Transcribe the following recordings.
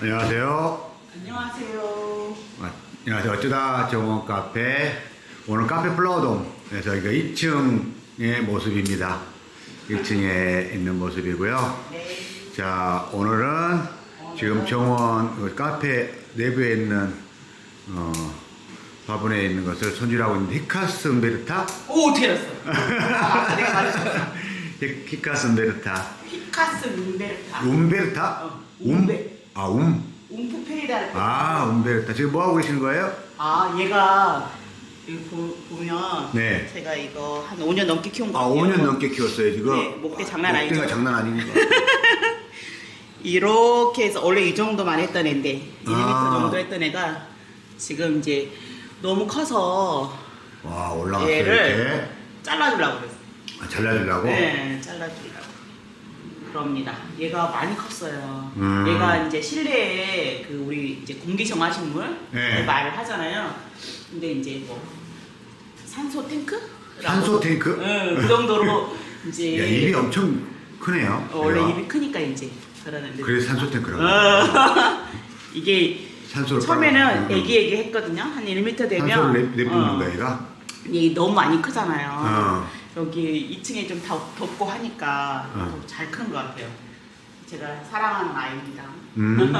안녕하세요. 안녕하세요. 아, 안녕하세요. 어쩌다 정원 카페. 오늘 카페 플라워돔에서 이거 2층의 모습입니다. 1층에 있는 모습이고요. 네. 자, 오늘은 지금 정원 그 카페 내부에 있는 어, 화분에 있는 것을 손질하고 있는 히카스 음베르타? 오, 어떻게 알았어? 아, 내가 말했어. 히- 히카스 음베르타. 피카스 룸베르타. 음베르타? 어, umbe. 아, 음. 움프 페리다를 아, 음베르타. 지금 뭐 하고 계시는 거예요? 아, 얘가 여기 보, 보면 네. 제가 이거 한 5년 넘게 키운 거 아, 5년 넘게 키웠어요, 지금? 네, 목대 장난 아니죠? 목대가 장난 아니니까. 이렇게 해서 원래 이 정도만 했던 애인데 1m 아. 정도 했던 애가 지금 이제 너무 커서 와, 올라갔어요, 얘를 이렇게. 잘라주려고 그랬어요. 아, 잘라주려고? 네, 잘라주려고. 그럽니다. 얘가 많이 컸어요. 음. 얘가 이제 실내에 그 우리 이제 공기 정화식물 네. 말을 하잖아요. 근데 이제 뭐 산소 탱크? 산소 탱크? 응, 그 정도로 이제 야, 입이 엄청 크네요. 어, 원래 얘가. 입이 크니까 이제 그러는데 그래서 산소 탱크라고. 어. 이게 산소를 처음에는 빨아- 애기 애기 했거든요. 한 1m 되면 산소를 내, 내뿜는 어, 거야, 얘가? 얘 너무 많이 크잖아요. 어. 여기 2층에 좀 더, 덥고 하니까 어. 잘큰것 같아요. 제가 사랑하는 아이입니다. 음.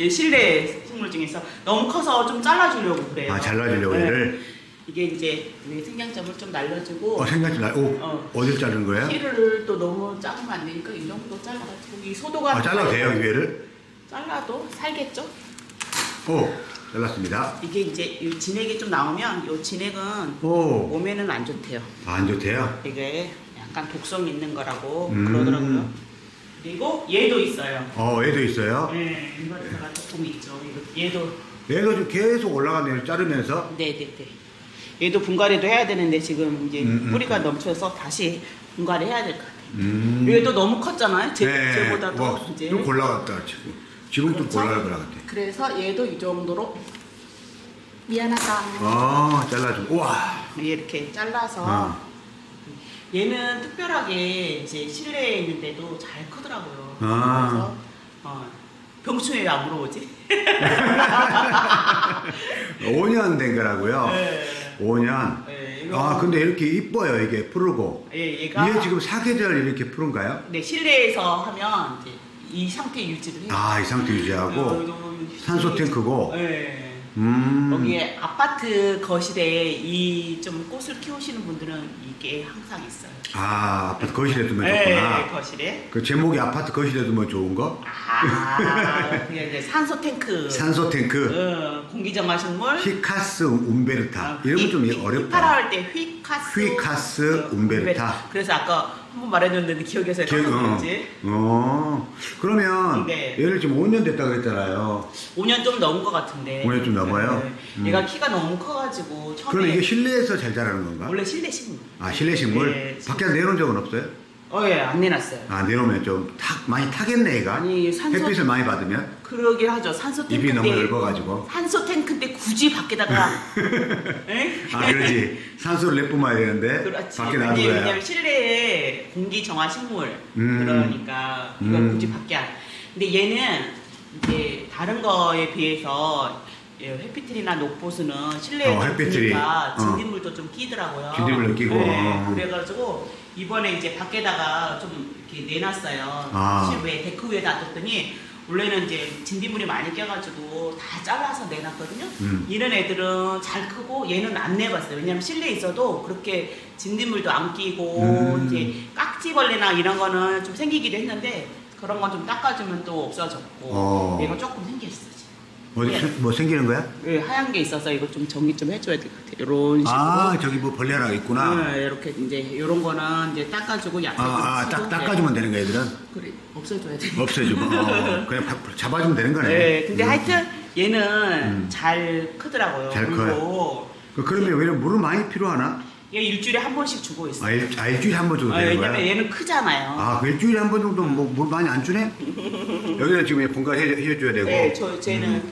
얘 실내 식물 중에서 너무 커서 좀 잘라주려고 그래요. 아, 잘라주려고 네. 얘를? 이게 이제 우리 생장점을 좀 날려주고 어, 생각지 나. 오, 어. 어딜 자르는 거예요? 키를 또 너무 작으면 안 되니까 이 정도 잘라가지고 이 소도가 아, 잘라도 돼요, 이 얘를? 잘라도 살겠죠? 오, 잘랐습니다. 이게 이제 이 진액이 좀 나오면 이 진액은 오, 몸에는 안 좋대요. 아, 안 좋대요? 이게 약간 독성 있는 거라고 음. 그러더라고요. 그리고 얘도 있어요. 어, 얘도 있어요? 네, 인버터가 조금 있죠. 이거- 얘도 얘가 좀 계속 올라가는 애를 자르면서 네네네. 얘도 분갈이도 해야 되는데 지금 이제 음, 음, 뿌리가 넘쳐서 다시 분갈이 해야 될 것 같아요. 음. 얘도 너무 컸잖아요. 제, 네. 쟤보다도 와, 이제. 좀 골라갔다, 지금. 지금 좀 그렇죠? 골라갈 것 같아. 그래서 얘도 이 정도로 미안하다. 어, 잘라주고. 우와. 이렇게 잘라서 어. 얘는 특별하게 이제 실내에 있는데도 잘 크더라고요. 아. 그래서 어, 병충해 왜 안 물어보지? 5년 된 거라고요? 네. 5년. 네, 이거- 아, 근데 이렇게 이뻐요, 이게 푸르고. 예, 얘가 이게 지금 사계절 이렇게 푸른가요? 네, 실내에서 하면 이제 이 상태 유지를 해요. 아, 이 상태 유지하고. 어, 산소 탱크고? 네. 음. 거기에 아파트 거실에 이 좀 꽃을 키우시는 분들은 이게 항상 있어요. 아, 아파트 거실에 두면 네, 좋구나. 거실에. 그 제목이 아파트 거실에 두면 좋은 거? 아, 이제 산소 탱크. 산소 탱크. 어, 공기정화식물. 히카스 um베르타. 이름은 좀 어렵다. 휘파라 할 때 휘카스. 휘카스 um베르타. 그래서 아까 한번 말해줬는데 기억이 해서 기억- 어. 까먹었지. 어. 그러면 네. 얘를 지금 5년 됐다 그랬잖아요. 5년 좀 넘은 것 같은데. 5년 좀 넘어요? 네. 음. 얘가 키가 너무 커가지고 처음에 그럼 이게 실내에서 잘 자라는 건가? 원래 실내 식물. 아, 실내 식물? 네, 밖에 내놓은 적은 없어요? 어, 예, 안 내놨어요. 아, 내놓으면 좀 탁, 많이 타겠네, 얘가. 아니, 산소- 햇빛을 많이 받으면? 그러긴 하죠. 산소 탱크 입이 너무 넓어가지고. 산소 탱크인데 굳이 밖에다가. 에? 아, 그렇지. 산소를 내뿜어야 되는데. 그렇지. 밖에 근데 놔둬야. 왜냐면 실내에 공기 정화 식물 음. 그러니까 이걸 음. 굳이 밖에 안. 근데 얘는 이제 다른 거에 비해서 예, 햇빛이나 녹보수는 실내에 어, 햇빛들이. 있으니까 어. 진딧물도 좀 끼더라고요. 진딧물도 끼고. 네, 어. 그래가지고 이번에 이제 밖에다가 좀 이렇게 내놨어요. 아. 실외 데크 위에 놔뒀더니 원래는 이제 진딧물이 많이 껴가지고 다 잘라서 내놨거든요. 음. 이런 애들은 잘 크고 얘는 안 내봤어요. 왜냐면 실내에 있어도 그렇게 진딧물도 안 끼고 음. 이제 깍지벌레나 이런 거는 좀 생기기도 했는데 그런 건 좀 닦아주면 또 없어졌고 어. 얘가 조금 생겼어 지 금. 어디 예. 수- 뭐 생기는 거야? 예, 하얀 게 있어서 이거 좀 정리 좀 해줘야 될 것 같아요. 이런 식으로. 아, 저기 뭐 벌레 하나 있구나. 네, 이렇게 이제 이런 거는 이제 닦아주고 약간 아, 아, 딱 닦아주면 되는 거야, 얘들은? 그래 없애줘야 돼. 없애주면. 어, 그냥 바- 잡아주면 되는 거네. 네, 근데 음. 하여튼 얘는 음. 잘 크더라고요. 잘 그리고 그- 그러면 왜 물을 많이 필요하나? 얘 일주일에 한 번씩 주고 있어요. 아, 일, 아 일주일에 한번 줘도 아, 되는 왜냐면 거야? 얘는 크잖아요. 아, 그 일주일에 한 번 정도 뭐, 물 많이 안 주네? 여기다 지금 해, 해줘야 되고. 네, 저 쟤는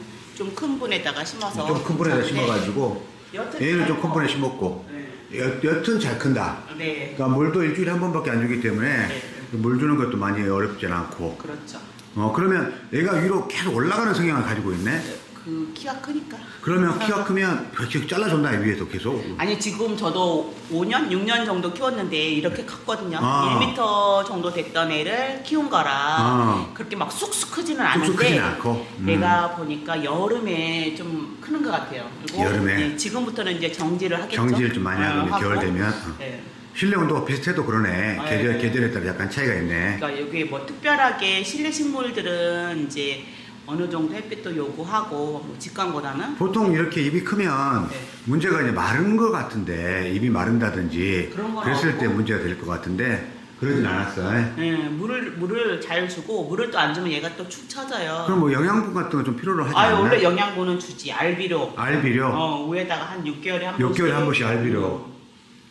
좀 큰 분에다가 심어서. 좀 큰 분에다 괜찮은데 심어가지고. 얘는 좀잘큰 커. 분에 심었고. 네. 여, 여튼 잘 큰다. 네, 그러니까 물도 일주일에 한 번밖에 안 주기 때문에 네. 물 주는 것도 많이 어렵진 않고. 그렇죠. 어 그러면 얘가 위로 계속 올라가는 성향을 가지고 있네. 그 키가 크니까. 그러면 키가 크면 계속 잘라준다 위에서 계속. 아니 지금 저도 5년, 6년 정도 키웠는데 이렇게 컸거든요. 아. 1m 정도 됐던 애를 키운 거라 아. 그렇게 막 쑥쑥 크지는 쑥쑥 않은데 않고. 음. 내가 보니까 여름에 좀 크는 것 같아요. 그리고 여름에? 예, 지금부터는 이제 정지를 하겠죠. 정지를 좀 많이 어, 하거든요. 겨울 하고. 되면. 어. 네. 실내 온도가 비슷해도 그러네. 아, 계절 예. 계절에 따라 약간 차이가 있네. 그러니까 여기 뭐 특별하게 실내 식물들은 이제 어느 정도 햇빛도 요구하고 뭐 직관보다는 보통 이렇게 입이 크면 네. 문제가 이제 마른 것 같은데 입이 마른다든지 그런 건 그랬을 때 없고. 문제가 될 것 같은데 그러진 않았어. 예, 물을 물을 잘 주고 물을 또 안 주면 얘가 또 축 처져요. 그럼 뭐 영양분 같은 거 좀 필요로 하지 아유 않나? 원래 영양분은 주지 알비료. 알비료 어 위에다가 한 6개월에 한 번씩. 6개월에 한 번씩 알비료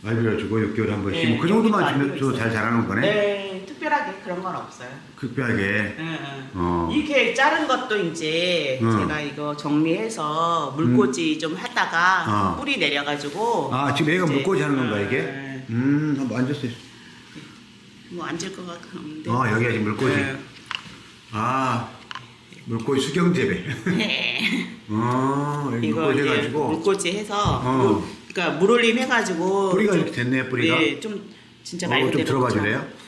알비료 주고 6개월에 한 번씩 네, 그 정도만 여기도 주면 알비료 또잘 있어요. 자라는 거네. 네, 특별하게 그런 건 없어요. 특별하게. 예, 예. 어. 이렇게 자른 것도 이제 음. 제가 이거 정리해서 물꽂이 좀 하다가 어. 뿌리 내려가지고 아 지금 얘가 이제, 물꽂이 하는 건가 음, 이게? 음. 음 한번 앉았어요. 뭐 앉을 것 같은데. 어 여기가 지금 물꽂이. 네. 아 물꽂이 수경 재배. 네. 어 여기 이거 물꽂이 이제 해가지고 물꽂이 해서 어. 물- 그러니까 물올림 해가지고 뿌리가 좀- 이렇게 됐네요 뿌리가. 네, 좀 진짜 말 어, 좀 그대로 들어봐 그죠? 줄래요?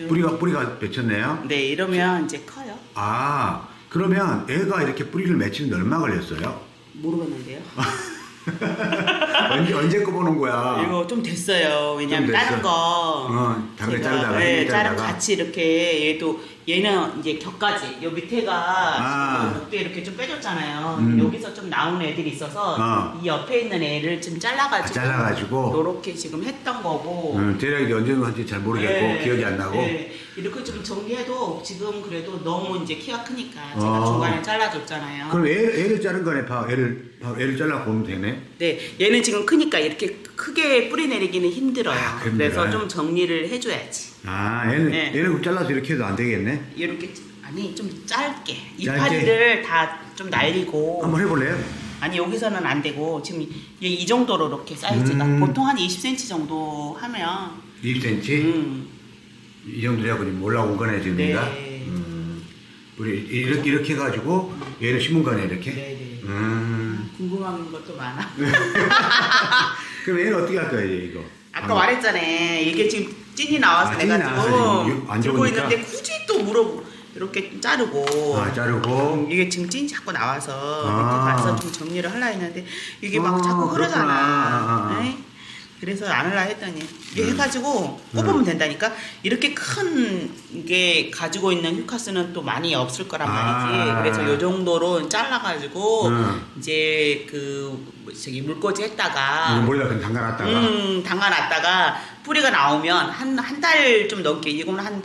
음. 뿌리가 뿌리가 맺혔네요. 네 이러면 이제 커요. 아 그러면 애가 이렇게 뿌리를 맺히는데 얼마 걸렸어요? 모르겠는데요. 언제 언제 거 보는 거야? 이거 좀 됐어요. 왜냐면 좀 됐어? 다른 거 어, 제가, 자르다가 네, 햇빛 자르 자르다가. 같이 이렇게 얘도 얘는 이제 격까지 요 밑에가 아. 지금 목대 이렇게 좀 빼줬잖아요. 음. 여기서 좀 나온 애들이 있어서 어. 이 옆에 있는 애를 좀 잘라가지고 아, 잘라가지고? 요렇게 지금 했던 거고. 음, 대략 언제 한지 잘 모르겠고 네, 기억이 안 나고. 네. 이렇게 좀 정리해도 지금 그래도 너무 이제 키가 크니까 제가 어. 중간에 잘라줬잖아요. 그럼 애, 애를 자른 거네. 봐, 애를 봐, 애를 잘라 보면 되네. 네, 얘는 지금 크니까 이렇게 크게 뿌리 내리기는 힘들어요. 아, 힘들어요. 그래서 좀 정리를 해줘야지. 아, 얘는 네. 얘는 잘라서 이렇게 해도 안 되겠네. 이렇게 아니 좀 짧게? 이파리를 다 좀 날리고 한번 해볼래요? 아니 여기서는 안 되고 지금 이, 이 정도로 이렇게 사이즈가 음. 보통 한 20cm 정도 하면 20cm 음, 이 정도 되고 지금 올라온 거네 지금 네. 얘가. 음, 우리 이렇게 이렇게 해가지고 얘를 심은 거네 이렇게. 네네. 음. 궁금한 것도 많아. 그럼 얘는 어떻게 할 거야 얘 이거? 아까 말했잖아. 이게 지금 찐이 나와서 아, 찐이 내가 나와서 지금 안 들고 좋으니까? 있는데 굳이 또 물어 이렇게 자르고 아 자르고. 이게 지금 찐이 자꾸 나와서 아. 밑에 가서 좀 정리를 하려 했는데 이게 막 아, 자꾸. 흐르잖아. 아, 아. 에이? 그래서 안 하려 했더니 이게 음. 해가지고 꼽으면 된다니까 이렇게 큰게 가지고 있는 휴카스는 또 많이 없을 거란 말이지 아. 그래서 요 정도로 잘라가지고 음. 이제 그뭐 저기 물꽂이 했다가 머리다 그냥 담가놨다가. 음, 담가놨다가 뿌리가 나오면 한 한 달 좀 넘게 이거는 한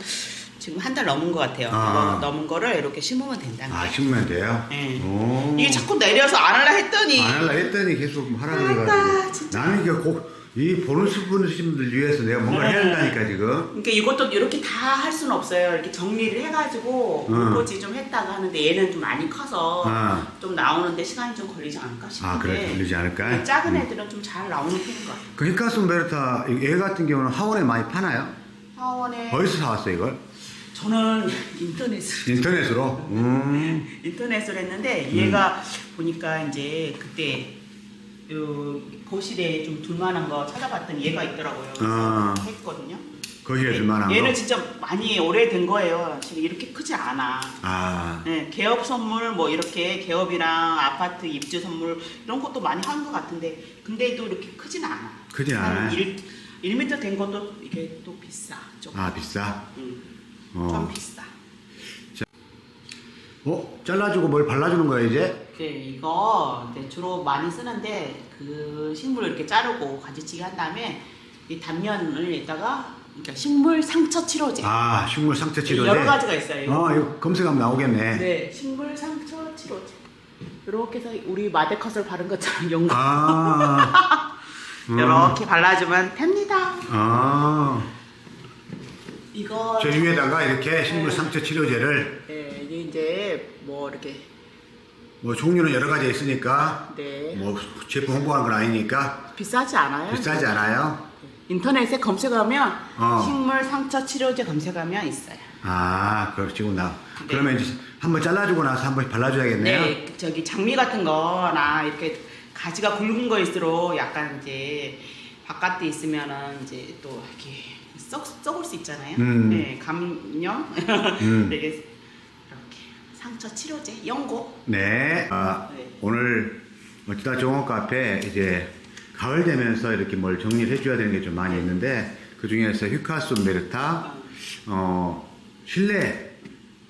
지금 한 달 넘은 것 같아요. 아. 넘- 넘은 거를 이렇게 심으면 된다는 아 거예요. 심으면 돼요? 네. 오. 이게 자꾸 내려서 안 하려 했더니 안 할라 했더니 계속 하라 아이고, 그래가지고 진짜. 나는 이게 꼭 이 보는 분들 위해서 내가 뭔가 해야 네. 된다니까 지금 그러니까 이것도 이렇게 다 할 수는 없어요. 이렇게 정리를 해가지고 음. 물꽂이 좀 했다가 하는데 얘는 좀 많이 커서 아. 좀 나오는데 시간이 좀 걸리지 않을까 싶은데 아 그래 걸리지 않을까? 작은 음. 애들은 좀 잘 나오는 편인 것 같아요. 그 히카스 베르타 얘 같은 경우는 하원에 많이 파나요? 하원에 어디서 사왔어 이걸? 저는 인터넷으로 인터넷으로? 음. 인터넷을 했는데 얘가 보니까 이제 그때 요 거실에 좀 둘만한 거 찾아봤더니 얘가 있더라고요. 그래서 아. 했거든요. 거기에 줄 만한 얘는 거? 진짜 많이 오래된 거예요. 지금 이렇게 크지 않아. 아 네, 개업 선물 뭐 이렇게 개업이랑 아파트 입주 선물 이런 것도 많이 한 것 같은데 근데도 이렇게 크진 않아. 크진 한 않아요? 1, 1m 된 것도 이게 또 비싸. 좀, 아 비싸? 음, 어. 좀 비싸. 어? 잘라주고 뭘 발라주는 거야 이제? 네, 이거 이제 주로 많이 쓰는데 그 식물 이렇게 자르고 가지치기 한 다음에 이 단면을 에다가 그러니까 식물 상처 치료제 아 식물 상처 치료제? 여러 가지가 있어요. 이거. 어 이거 검색하면 나오겠네 네, 식물 상처 치료제. 이렇게 해서 우리 마데컷을 바른 것처럼 용거 아 음. 이렇게 발라주면 됩니다. 아. 이거 저 위에다가 이렇게 식물 상처 치료제를 네, 이게 이제 뭐 이렇게 뭐 종류는 여러 가지 있으니까 네 뭐 제품 홍보하는 건 아니니까 비싸지 않아요. 비싸지 않아요. 인터넷에 검색하면 어. 식물 상처 치료제 검색하면 있어요. 아, 그러시구나. 네. 그러면 이제 한번 잘라주고 나서 한번 발라줘야겠네요. 네, 저기 장미 같은 거나 이렇게 가지가 굵은 거일수록 약간 이제 바깥에 있으면은 이제 또 이렇게 썩 썩을 수 있잖아요. 음. 네, 감염 음. 되게 이렇게 상처 치료제 연고. 네. 아, 네. 오늘 어찌다 종업 카페 이제 가을 되면서 이렇게 뭘 정리를 해줘야 되는 게 좀 많이 있는데 그 중에서 휴카스 메르타 어, 실내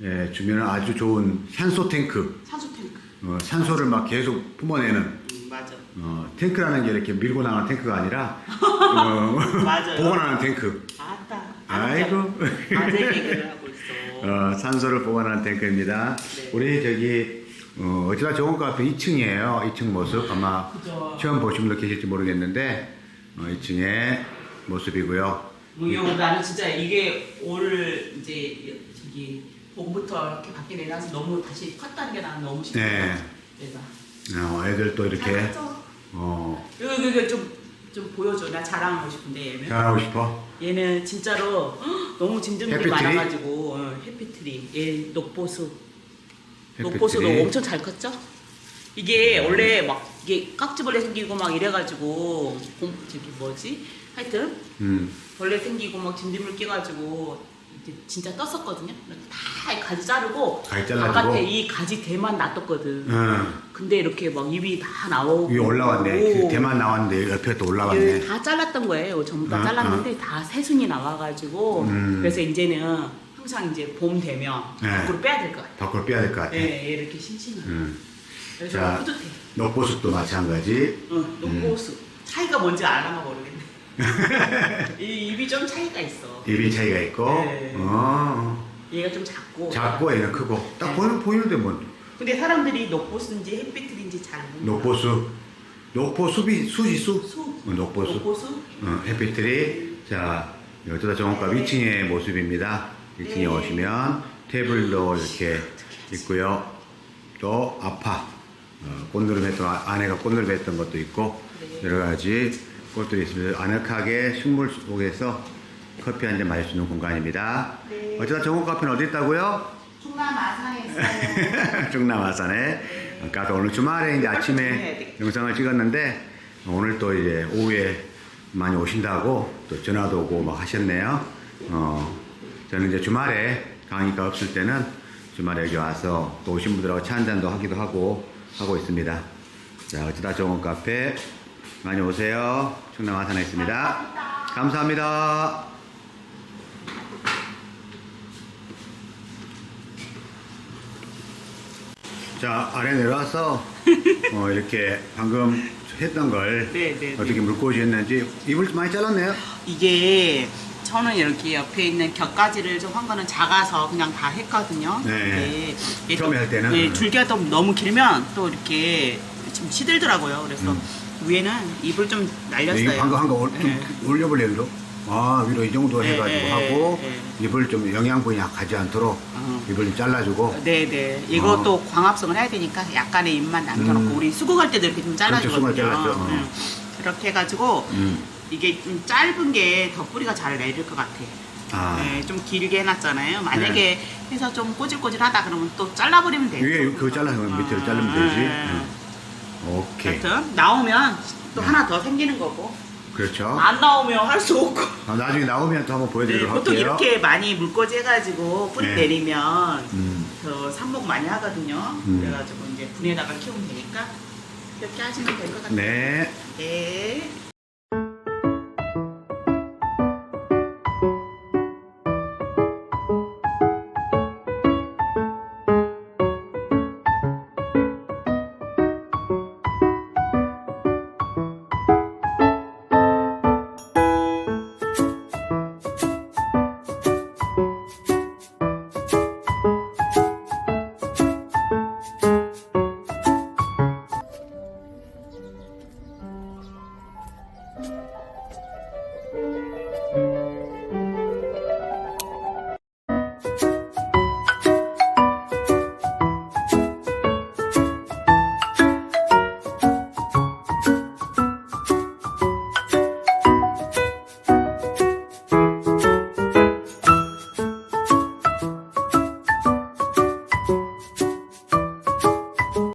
에 주면은 아주 좋은 산소 탱크 산소 탱크. 어, 산소를 막 계속 뿜어내는 음, 맞아. 어, 탱크라는 게 이렇게 밀고 나가는 탱크가 아니라 어, 맞아요. 보관하는 탱크. 아따. 아이고. 아재 개그를 하고 있 어. 어, 산소를 보관하는 탱크입니다. 네. 우리 저기 어, 어찌나 좋은 카페 2층이에요. 2층 모습 아마 그죠. 처음 보신 분도 계실지 모르겠는데 어, 2층의 모습이고요. 뭐 이거 나는 진짜 이게 올 이제 저기 봄부터 이렇게 밖에 내놔서 너무 다시 컸다는 게 나는 너무 싫어. 네. 그래서 어, 애들 또 이렇게 잘? 어, 이거 이거 좀 좀 보여줘. 나 자랑하고 싶은데 얘는. 잘하고 싶어. 얘는 진짜로 헉, 너무 진드물이 해피트리? 많아가지고 어, 해피트리. 얘 녹보수. 해피트리. 녹보수도 엄청 잘 컸죠? 이게 원래 막 이게 깍지벌레 생기고 막 이래가지고 공, 저기 뭐지? 하여튼 음, 벌레 생기고 막 진드물 끼가지고 이제 진짜 떴었거든요. 다 가지 자르고 가지 잘라주고? 바깥에 이 가지 대만 놔뒀거든. 어, 근데 이렇게 막 입이 다 나오고 위에 올라왔네. 그 대만 나왔는데 옆에 또 올라갔네. 이게 다 잘랐던 거예요. 전부 다 어, 잘랐는데 다 새순이 나와가지고 음. 그래서 이제는 항상 이제 봄 되면 네. 밖으로 빼야 될 것 같아요. 밖으로 빼야 될 것 같아. 예, 예, 이렇게 심심한. 음. 그래서 자. 뿌듯해. 녹보습도 마찬가지. 응, 녹보수. 차이가 뭔지 알아나 모르겠네. 이 입이 좀 차이가 있어. 입이 차이가 있고, 네. 어, 얘가 좀 작고. 작고 얘는 크고. 딱 네. 보이는, 보이는데 뭐. 근데 사람들이 녹보수인지 햇빛들인지 잘 모르는 녹보수. 녹보수비, 수지 수? 수. 어, 녹보수. 녹보수? 어, 햇빛들이. 자, 여기다 정원가 네. 2층의 모습입니다. 2층에 네. 오시면 테이블도 이렇게 있고요. 또 아파. 어, 꽃누름 했던, 아- 아내가 꽃누름 했던 것도 있고, 네. 여러 가지 꽃들이 있습니다. 아늑하게 식물 속에서 커피 한 잔 마실 수 있는 공간입니다. 네. 어쩌다 정원 카페는 어디 있다고요? 충남 아산에 있어요. 충남 아산에. 아까 오늘 주말에 이제 아침에. 영상을 찍었는데 오늘 또 이제 오후에 많이 오신다고 또 전화도 오고 막 하셨네요. 어, 저는 이제 주말에 강의가 없을 때는 주말에 여기 와서 또 오신 분들하고 차 한잔도 하기도 하고 하고 있습니다. 자, 어쩌다 좋은 카페 많이 오세요. 충남 아산에 있습니다. 감사합니다. 자, 아래 내려와서 어, 이렇게 방금 했던 걸 네, 네, 어떻게 물고기 했는지 입을 좀 많이 잘랐네요. 이게 저는 이렇게 옆에 있는 곁가지를 좀 한 거는 작아서 그냥 다 했거든요. 네. 처음에 또- 할 때는? 네, 줄기가 또 너무 길면 또 이렇게 좀 시들더라고요. 그래서 위에는 잎을 좀 날렸어요. 음. 이게 방금 한거좀 네. 올려볼래요, 위로? 아, 위로 이 정도 네, 해가지고 네, 하고 네. 입을 좀 영양분이 가지 않도록 어. 입을 좀 잘라주고 네네. 이것도 어. 광합성을 해야 되니까 약간의 잎만 남겨놓고 음. 우리 수국할 때도 이렇게 좀 잘라주거든요. 수국할 때 잘랐죠. 어. 음. 이렇게 해가지고 음. 이게 좀 짧은 게 더 뿌리가 잘 내릴 것 같아. 아, 네, 좀 길게 해놨잖아요. 만약에 해서 좀 꼬질꼬질하다 그러면 또 잘라버리면 돼요. 위에 그거 잘라서 밑으로 자르면 되지. 응. 오케이. 하여튼 나오면 또 하나 더 생기는 거고 그렇죠. 안 나오면 할 수 없고. 아, 나중에 나오면 또 한번 네, 보여드리도록 보통 할게요. 이렇게 많이 물꽂이 해가지고 뿌리 네. 내리면 음. 더 삽목 많이 하거든요. 음. 그래가지고 이제 분에다가 키우면 되니까 이렇게 하시면 될 것 같아요. 네. 네.